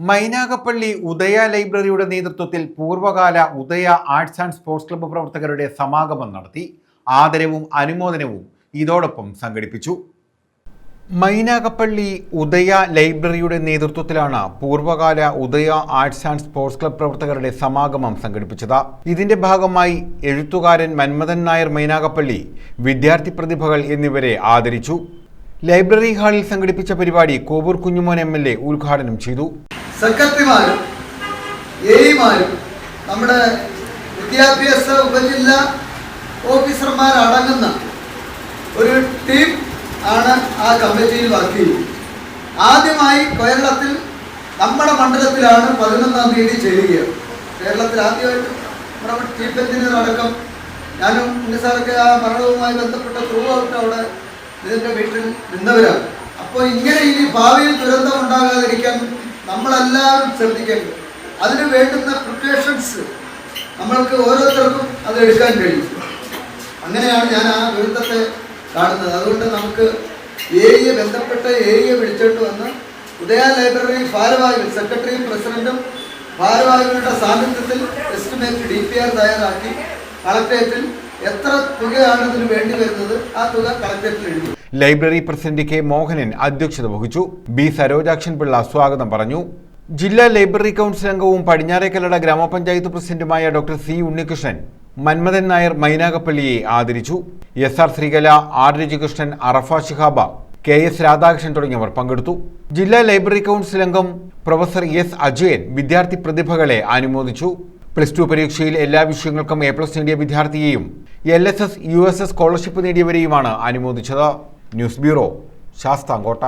മൈനാഗപ്പള്ളി ഉദയ ലൈബ്രറിയുടെ നേതൃത്വത്തിൽ പൂർവകാല Udaya arts and sports club പ്രവർത്തകരുടെ സമാഗമം നടത്തി ആദരവും അനുമോദനവും ഇതോടൊപ്പം സംഘടിപ്പിച്ചു. മൈനാഗപ്പള്ളി ഉദയ ലൈബ്രറിയുടെ നേതൃത്വത്തിലാണ് പൂർവകാല Udaya arts and sports club പ്രവർത്തകരുടെ സമാഗമം സംഘടിപ്പിച്ചത്. ഇതിന്റെ ഭാഗമായി എഴുത്തുകാരൻ മന്മഥൻ നായർ മൈനാഗപ്പള്ളി വിദ്യാർത്ഥി പ്രതിഭകൾ എന്നിവരെ ആദരിച്ചു. ലൈബ്രറി ഹാളിൽ സംഘടിപ്പിച്ച പരിപാടി കോവൂർ കുഞ്ഞുമോൻ എം ഉദ്ഘാടനം ചെയ്തു. സെക്രട്ടറിമാരും എയിമാരും നമ്മുടെ വിദ്യാഭ്യാസ ഉപജില്ലാ ഓഫീസർമാരടങ്ങുന്ന ഒരു ടീം ആണ് ആ കമ്മിറ്റിയിൽ വർക്ക് ചെയ്യുന്നത്. ആദ്യമായി കേരളത്തിൽ നമ്മുടെ മണ്ഡലത്തിലാണ് പതിനൊന്നാം തീയതി ചെയ്യുക കേരളത്തിൽ ആദ്യമായിട്ട് നമ്മുടെ ചീഫ് എഞ്ചിനീയർ അടക്കം ഞാനും ഉണ്ണിസാറൊക്കെ ആ മരണവുമായി ബന്ധപ്പെട്ട ത്രൂ ഔട്ട് അവിടെ ഇതിന്റെ വീട്ടിൽ നിന്നവരാണ്. അപ്പോൾ ഇങ്ങനെ ഇനി ഭാവിയിൽ ദുരന്തം ഉണ്ടാകാതിരിക്കാൻ നമ്മളെല്ലാവരും ശ്രദ്ധിക്കേണ്ടത്. അതിന് വേണ്ടുന്ന പ്രിപ്പറേഷൻസ് നമ്മൾക്ക് ഓരോരുത്തർക്കും അത് എടുക്കാൻ കഴിയും. അങ്ങനെയാണ് ഞാൻ ആ ദുരന്തത്തെ കാണുന്നത്. അതുകൊണ്ട് നമുക്ക് ഏരിയ ബന്ധപ്പെട്ട ഏരിയ വിളിച്ചോണ്ട് വന്ന് ഉദയ ലൈബ്രറി ഭാരവാഹികൾ സെക്രട്ടറിയും പ്രസിഡന്റും ഭാരവാഹികളുടെ സാന്നിധ്യത്തിൽ എസ്റ്റിമേറ്റ് ഡി പി ആർ തയ്യാറാക്കി കളക്ടറേറ്റിൽ എത്ര തുകയാണ് ഇതിന് വേണ്ടി വരുന്നത് ആ തുക കളക്ടറേറ്റിൽ എഴുതി. ലൈബ്രറി പ്രസിഡന്റ് കെ മോഹനൻ അധ്യക്ഷത വഹിച്ചു. ബി സരോജാക്ഷൻ പിള്ള സ്വാഗതം പറഞ്ഞു. ജില്ലാ ലൈബ്രറി കൗൺസിൽ അംഗവും പടിഞ്ഞാറേക്കല്ലട ഗ്രാമപഞ്ചായത്ത് പ്രസിഡന്റുമായ ഡോക്ടർ സി ഉണ്ണികൃഷ്ണൻ മന്മഥൻ നായർ മൈനാകപ്പള്ളിയെ ആദരിച്ചു. S R Sreekala R Rajikrishnan Arafa Shihab K S Radhakrishnan തുടങ്ങിയവർ പങ്കെടുത്തു. ജില്ലാ ലൈബ്രറി കൗൺസിൽ അംഗം പ്രൊഫസർ എസ് അജയൻ വിദ്യാർത്ഥി പ്രതിഭകളെ അനുമോദിച്ചു. പ്ലസ് ടു പരീക്ഷയിൽ എല്ലാ വിഷയങ്ങൾക്കും എ പ്ലസ് നേടിയ വിദ്യാർത്ഥിയെയും L S S U S S scholarship നേടിയവരെയുമാണ് അനുമോദിച്ചത്. News bureau Sasthamcotta